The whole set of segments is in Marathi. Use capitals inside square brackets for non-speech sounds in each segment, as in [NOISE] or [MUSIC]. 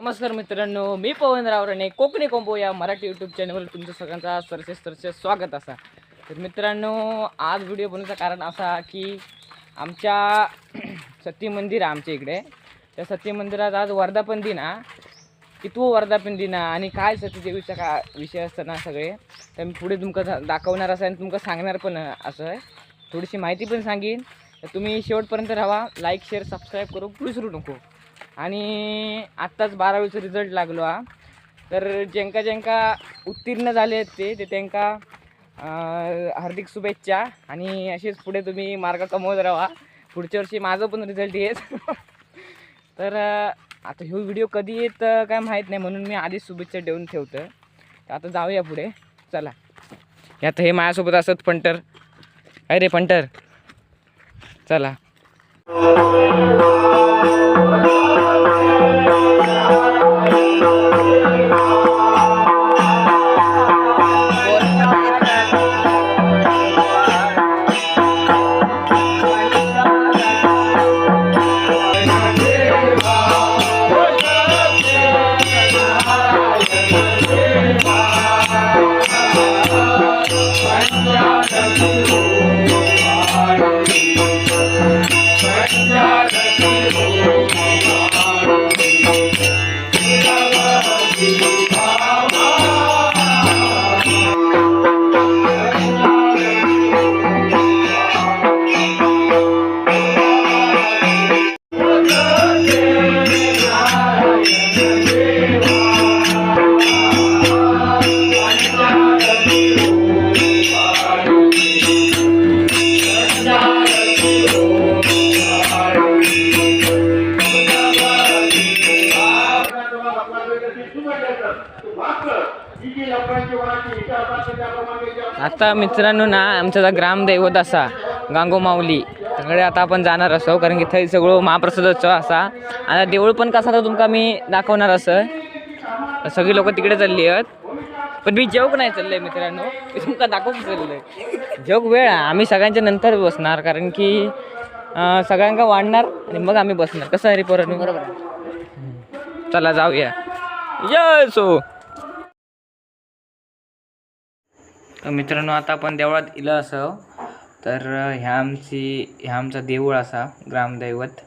नमस्कार मित्रांनो मी पवन रावराणे कोकणी कोंबो या मराठी यूट्यूब चॅनलवर तुमचं सगळ्यांचा सरसे सरसे स्वागत असा. तर मित्रांनो आज व्हिडिओ बनवण्याचं कारण असा की आमच्या [CLEARS THROAT] सती मंदिर आहे आमच्या इकडे. त्या सती मंदिरात आज वर्धापन दिन हा. की तू वर्धापन दिन आणि काय सतीदेवीचा का विषय असताना सगळे तर मी पुढे तुमका दाखवणार असं आणि तुमका सांगणार पण असं आहे. थोडीशी माहिती पण सांगेन. तर तुम्ही शेवटपर्यंत राहा. लाईक शेअर सबस्क्राईब करू. विसरू नको. आणि आत्ताच बारावीचा रिझल्ट लागलो हा. तर ज्यांका ज्यांका उत्तीर्ण झाले आहेत ते ते त्यांका हार्दिक शुभेच्छा. आणि असेच पुढे तुम्ही मार्ग कमवत राहा. पुढच्या वर्षी माझं पण रिझल्ट येत [LAUGHS] तर आता ह्यो व्हिडिओ कधी येत काय माहीत नाही. म्हणून मी आधीच शुभेच्छा देऊन ठेवतं तर आता जाऊया पुढे. चला. यात हे माझ्यासोबत असत पंटर. काय रे पंटर? चला. आता मित्रांनो ना आमचा जो ग्रामदैवत असा गांगो माऊली सगळे आता आपण जाणार असो कारण की थंय सगळं महाप्रसादाचं असा. आता देऊळ पण कसा तर तुमका मी दाखवणार असं. सगळी लोक तिकडे चालली आहेत. पण मी जेवक नाही चाललंय मित्रांनो. मी तुमका दाखवून चाललंय. जेवक वेळ आहे. आम्ही सगळ्यांच्या नंतर बसणार कारण की सगळ्यांका वाढणार आणि मग आम्ही बसणार. कसं आहे रे पोरांनो? बरोबर चला जाऊया. जय सो तर मित्रांनो आता आपण देवळात इलं असं. तर ह्या आमची ह्या आमचा देऊळ असा ग्रामदैवत.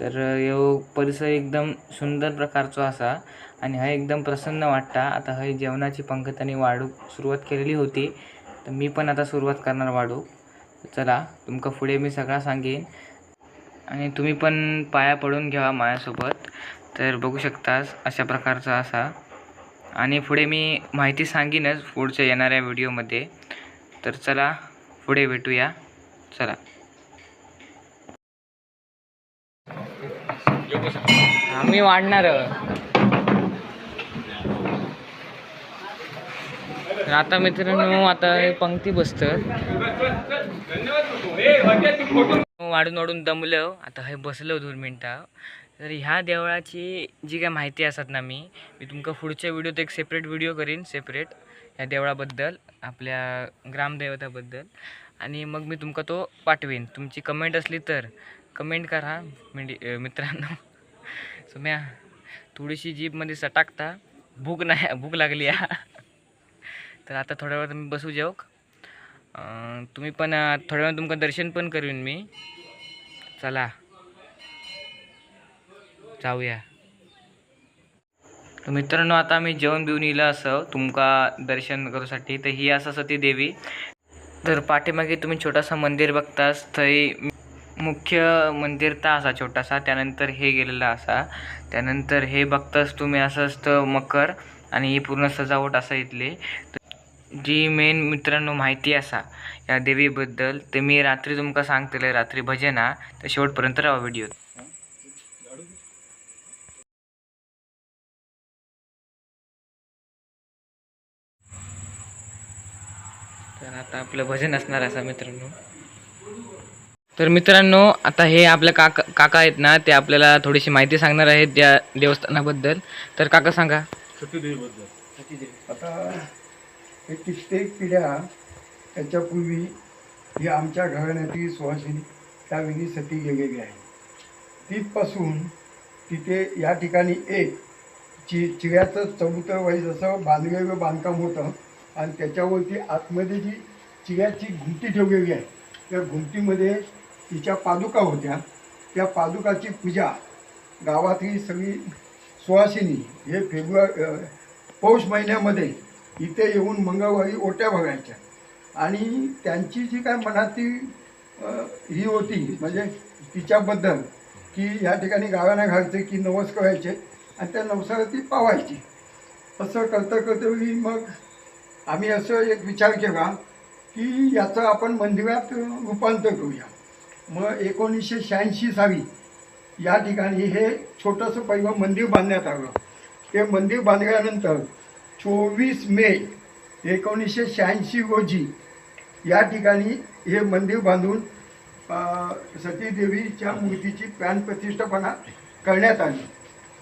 तर ह्यो परिसर एकदम सुंदर प्रकारचो असा आणि हा एकदम प्रसन्न वाटता. आता हय जेवणाची पंगतांनी वाढू सुरुवात केलेली होती. तर मी पण आता सुरुवात करणार वाढू. चला तुमका पुढे मी सगळा सांगेन. आणि तुम्ही पण पाया पडून घ्या माझ्यासोबत. तर बघू शकतास अशा प्रकारचा असा. आणि पुढे मी माहिती सांगीनच पुढच्या येणाऱ्या व्हिडिओमध्ये. तर चला पुढे भेटूया. चला. आम्ही वाढणार तर आता मित्रांनो आता हे पंक्ती बसतं. वाढून वाढून दमलं. आता हे बसलो दोन मिनटं. तर ह्या देवळाची जी काय माहिती असतात ना मी मी तुमका पुढच्या व्हिडिओत एक सेपरेट व्हिडिओ करीन सेपरेट ह्या देवळाबद्दल आपल्या ग्रामदैवताबद्दल. आणि मग मी तुमका तो पाठवेन. तुमची कमेंट असली तर कमेंट करा मिंडी मित्रांनो. [LAUGHS] सुम्या थोडीशी जीपमध्ये सटाकता. भूक नाही भूक लागली हा [LAUGHS] तर आता थोड्या वेळात मी बसू जेवक. तुम्ही पण थोड्या वेळ तुमचं दर्शन पण करीन मी. चला. जाऊया. तर मित्रांनो आता मी जेवण बिवून येलं असं तुमका दर्शन करूसाठी. तर ही असं सती देवी. तर पाठीमागे तुम्ही छोटासा मंदिर बघतास थंय मुख्य मंदिर तर असा छोटासा त्यानंतर हे गेलेला असा. त्यानंतर हे बघताच तुम्ही असं असतं मकर आणि ही पूर्ण सजावट असा इथली. जी मेन मित्रांनो माहिती असा या देवीबद्दल ते मी रात्री तुमका सांगतले रात्री भजन हा. तर शेवटपर्यंत राहा व्हिडिओ. तर आता आपलं भजन असणार असा मित्रांनो. तर मित्रांनो आता हे आपल्या काका काका आहेत ना ते आपल्याला थोडीशी माहिती सांगणार आहेत त्या देवस्थानाबद्दल. तर काका सांगा. आता हे कित्येक पिढ्या त्याच्यापूर्वी ही आमच्या घराण्याची सुवासिनी त्या विनीसाठी गेलेली आहे. तिथपासून तिथे या ठिकाणी एक चि चिऱ्याचं चौथं वय जसं बांधलेलं बांधकाम होतं आणि त्याच्यावरती आतमध्ये जी चिऱ्याची घुमटी ठेवलेली आहे त्या घुमटीमध्ये तिच्या पादुका होत्या. त्या पादुकाची पूजा गावातली सगळी सुवासिनी हे फेब्रुवारी पौष महिन्यामध्ये इथे येऊन मंगळवारी ओट्या बघायच्या आणि त्यांची जी काय मनातली ही होती म्हणजे तिच्याबद्दल की या ठिकाणी गावाला घालते की नवस करायचे आणि त्या नवसाला ती पावायची. असं करता करता मग आम्ही असं एक विचार केला की याचं आपण मंदिरात रूपांतर करूया. मग एकोणीसशे शहाऐंशी साली या ठिकाणी हे छोटंसं पहिलं मंदिर बांधण्यात आलं. ते मंदिर बांधल्यानंतर चोवीस मे एकोणीसशे शहाऐंशी रोजी या ठिकाणी हे मंदिर बांधून सतीदेवीच्या मूर्तीची प्राणप्रतिष्ठापना करण्यात आली.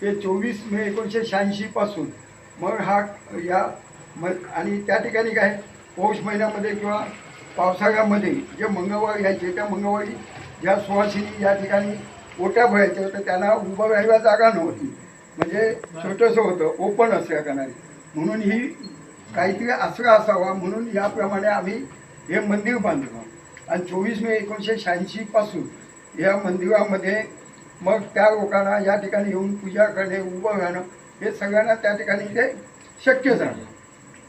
ते चोवीस मे एकोणीसशे शहाऐंशीपासून मग हा या मग आणि त्या ठिकाणी काय पौष महिन्यामध्ये किंवा पावसाळ्यामध्ये जे मंगळवार यायचे त्या मंगळवारी ज्या सुवासिनी या ठिकाणी ओट्या भरायच्या तर त्यांना उभं राहायला जागा नव्हती. म्हणजे छोटंसं होतं ओपन असल्या कारणाने म्हणून ही काहीतरी आसरा असावा म्हणून याप्रमाणे आम्ही हे मंदिर बांधलं. आणि चोवीस मे एकोणीसशे शहाऐंशीपासून या मंदिरामध्ये मग त्या लोकांना या ठिकाणी येऊन पूजा करणे उभं राहणं हे सगळ्यांना त्या ठिकाणी ते शक्य झालं.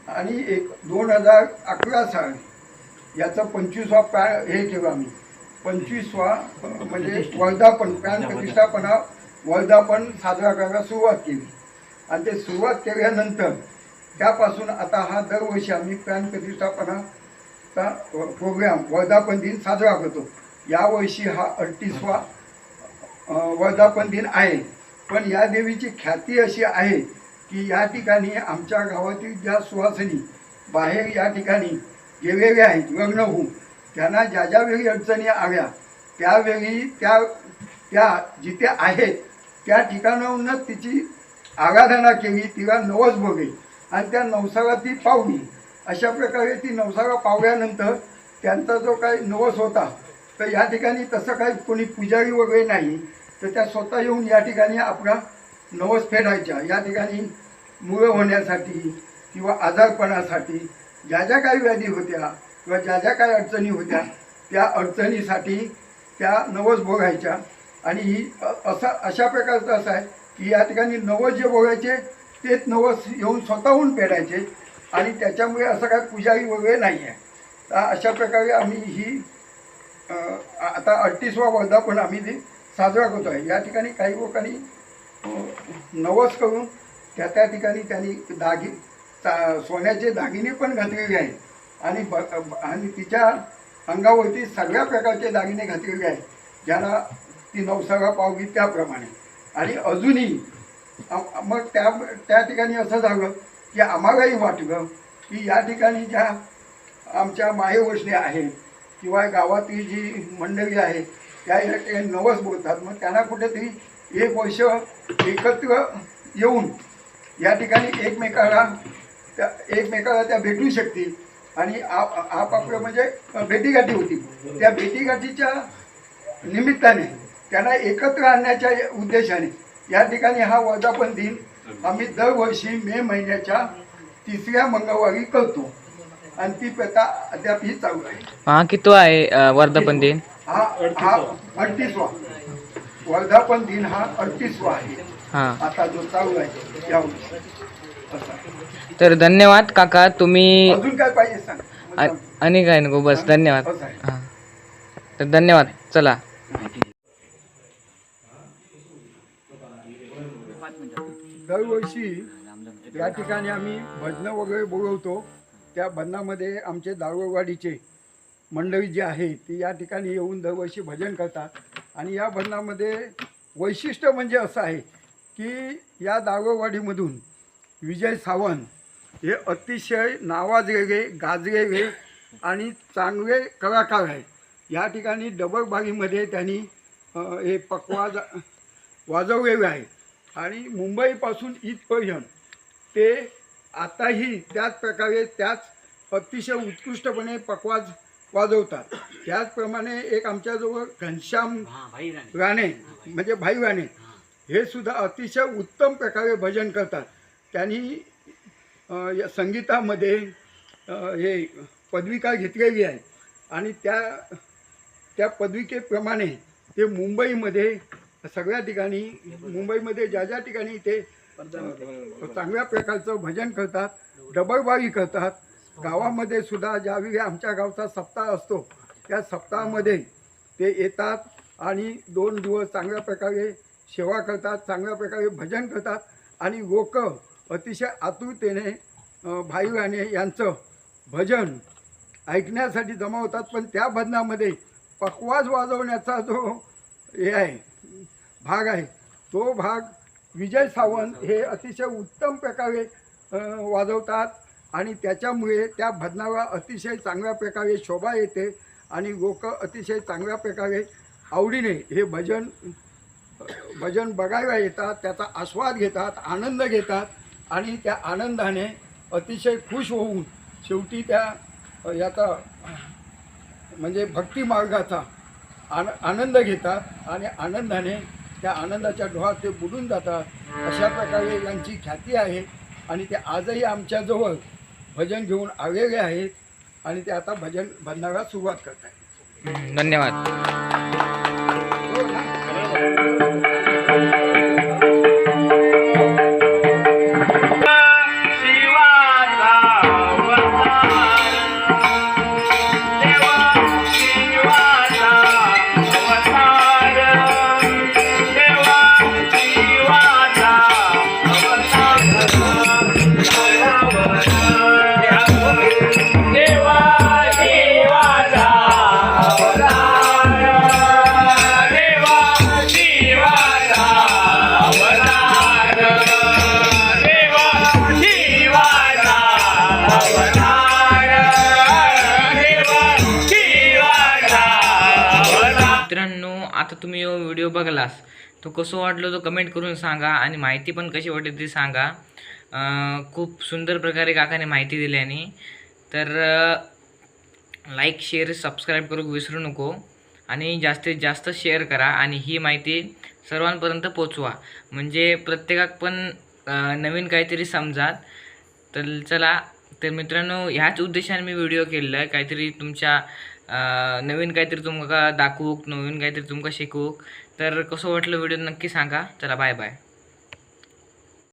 आणि एक दोन हजार अकरा साल याचा पंचवीसवा प्राण हे केलं आम्ही. पंचवीसवा म्हणजे वर्धापन प्राण प्रतिष्ठापना वर्धापन साजरा करायला सुरुवात केली. आणि ते सुरुवात केल्यानंतर त्यापासून आता हा दरवर्षी आम्ही प्राण प्रतिष्ठापनाचा प्रोग्राम वर्धापन दिन साजरा करतो. यावर्षी हा अडतीसवा वर्धापन दिन आहे. पण या देवीची ख्याती अशी आहे की या ठिकाणी आमच्या गावातील ज्या सुवासिनी बाहेर या ठिकाणी गेलेल्या आहेत लग्न होऊन त्यांना ज्या ज्यावेळी अडचणी आल्या त्यावेळी त्या त्या जिथे आहेत त्या ठिकाणाहूनच तिची आराधना केली तिला नवस बघे आणि त्या नवसाला ती पावली. अशा प्रकारे ती नवसाला पावल्यानंतर त्यांचा जो काही नवस होता तर या ठिकाणी तसं काही कोणी पुजारी वगैरे नाही तर त्या स्वतः येऊन या ठिकाणी आपला नवस फेडायच्या. या ठिकाणी मुळं होण्यासाठी किंवा आजारपणासाठी ज्या ज्या काही व्याधी होत्या किंवा ज्या ज्या काही अडचणी होत्या त्या अडचणीसाठी त्या नवस भोगायच्या. आणि ही असा अशा प्रकारचं असं आहे की या ठिकाणी नवस जे भोगायचे तेच नवस येऊन स्वतःहून पेरायचे आणि त्याच्यामुळे असं काय पुजारी वगैरे नाही आहे तर अशा प्रकारे आम्ही ही आता अडतीसवा वर्धापन आम्ही ते साजरा करतो आहे या ठिकाणी काही लोकांनी नवस करून त्या त्या ठिकाणी त्यांनी दागी चा- सोन्याचे दागिने पण घातलेले आहेत. आणि ब आणि तिच्या अंगावरती सगळ्या प्रकारचे दागिने घातलेले आहेत. ज्याला ती नवसाला पावली त्याप्रमाणे. आणि अजूनही मग त्या त्या ठिकाणी असं झालं की आम्हालाही वाटलं की या ठिकाणी ज्या आमच्या माहेवशने आहेत किंवा गावातली जी मंडळी आहे त्या या नवस बोलतात. मग त्यांना कुठेतरी एक वर्ष एकत्र येऊन या ठिकाणी एकमेकाला त्या एकमेकाला त्या भेटू शकतील. आणि आप आपापलं म्हणजे भेटीगाठी होती. त्या भेटीगाठीच्या निमित्ताने त्यांना एकत्र आणण्याच्या उद्देशाने या ठिकाणी हा वर्धापन दिन आम्ही दरवर्षी मे महिन्याच्या तिसऱ्या मंगळवारी करतो. आणि ती प्रथा अद्याप ही चालू आहे. हा किती आहे वर्धापन दिन? हा हा अडतीसवा. वर्धापन दिन हा अडतीसवा आहे. हा. आता जो चालू आहे. तर धन्यवाद काका. तुम्ही अजून काय पाहिजे सांग? अ- आणि काय नको बस. धन्यवाद. हा. तर धन्यवाद. चला. दरवर्षी या ठिकाणी आम्ही भजनं वगैरे बोलवतो. त्या भजनामध्ये आमचे दारोवाडीचे मंडळी जी आहे ती या ठिकाणी येऊन दरवर्षी भजन करतात. आणि या भजनामध्ये वैशिष्ट्य म्हणजे असं आहे की या दारोवाडीमधून विजय सावंत हे अतिशय नावाजलेले गाजलेले आणि चांगले कलाकार आहेत. या ठिकाणी डबलबागीमध्ये त्यांनी हे पकवाज वाजवलेले आहे आणि मुंबईपासून इथपर्यंत ते आताही त्याच प्रकारे त्याच अतिशय उत्कृष्टपणे पकवाज वाजवतात. त्याचप्रमाणे एक आमच्याजवळ घनश्याम राणे म्हणजे भाई राणे. हे सुद्धा अतिशय उत्तम प्रकारे भजन करतात. त्यांनी या संगीतामध्ये हे पदविका घेतलेली आहे. आणि त्या त्या पदविकेप्रमाणे ते मुंबईमध्ये सगळ्या ठिकाणी मुंबईमध्ये ज्या ज्या ठिकाणी ते चांगल्या प्रकारचं भजन करतात डबलबारी करतात. गावामध्ये सुद्धा ज्यावेळी आमच्या गावचा सप्ताह असतो त्या सप्ताहामध्ये ते येतात आणि दोन दिवस चांगल्या प्रकारे सेवा करतात चांगल्या प्रकारे भजन करतात आणि लोक अतिशय आतुरतेने अ, भाई यांचं भजन ऐकण्यासाठी जमा होतात. पण त्या भजनामध्ये पकवाज वाजवण्याचा जो हे आहे भाग आहे तो भाग विजय सावंत हे अतिशय उत्तम प्रकारे वाजवतात आणि त्याच्यामुळे त्या भजनाला अतिशय चांगल्या प्रकारे शोभा येते आणि लोक अतिशय चांगल्या प्रकारे आवडीने हे भजन भजन बघायला येतात त्याचा आस्वाद घेतात आनंद घेतात आणि त्या आनंदाने अतिशय खुश होऊन शेवटी त्या याचा म्हणजे भक्ती मार्गाचा आन आनंद घेतात आणि आनंदाने त्या आनंदाच्या डोहात ते बुडून जातात. अशा प्रकारे यांची ख्याती आहे आणि ते आजही आमच्याजवळ भजन घेऊन आलेले आहेत आणि ते आता भजन भजनाला सुरुवात करत आहेत धन्यवाद. Thank you. बघलास तो कसं वाटलो तो कमेंट करून सांगा आणि माहिती पण कशी वाटली ती सांगा. खूप सुंदर प्रकारे काकाने माहिती दिल्याने तर लाईक शेअर सबस्क्राईब करू विसरू नको आणि जास्तीत जास्त शेअर करा आणि ही माहिती सर्वांपर्यंत पोचवा म्हणजे प्रत्येकाक पण नवीन काहीतरी समजात तर चला तर मित्रांनो ह्याच उद्देशाने मी व्हिडिओ केलेला आहे. काहीतरी तुमच्या नवीन काहीतरी तुमका दाखवूक नवीन काहीतरी तुमका शिकवूक तर कसं वाटलं व्हिडिओ नक्की सांगा. चला बाय बाय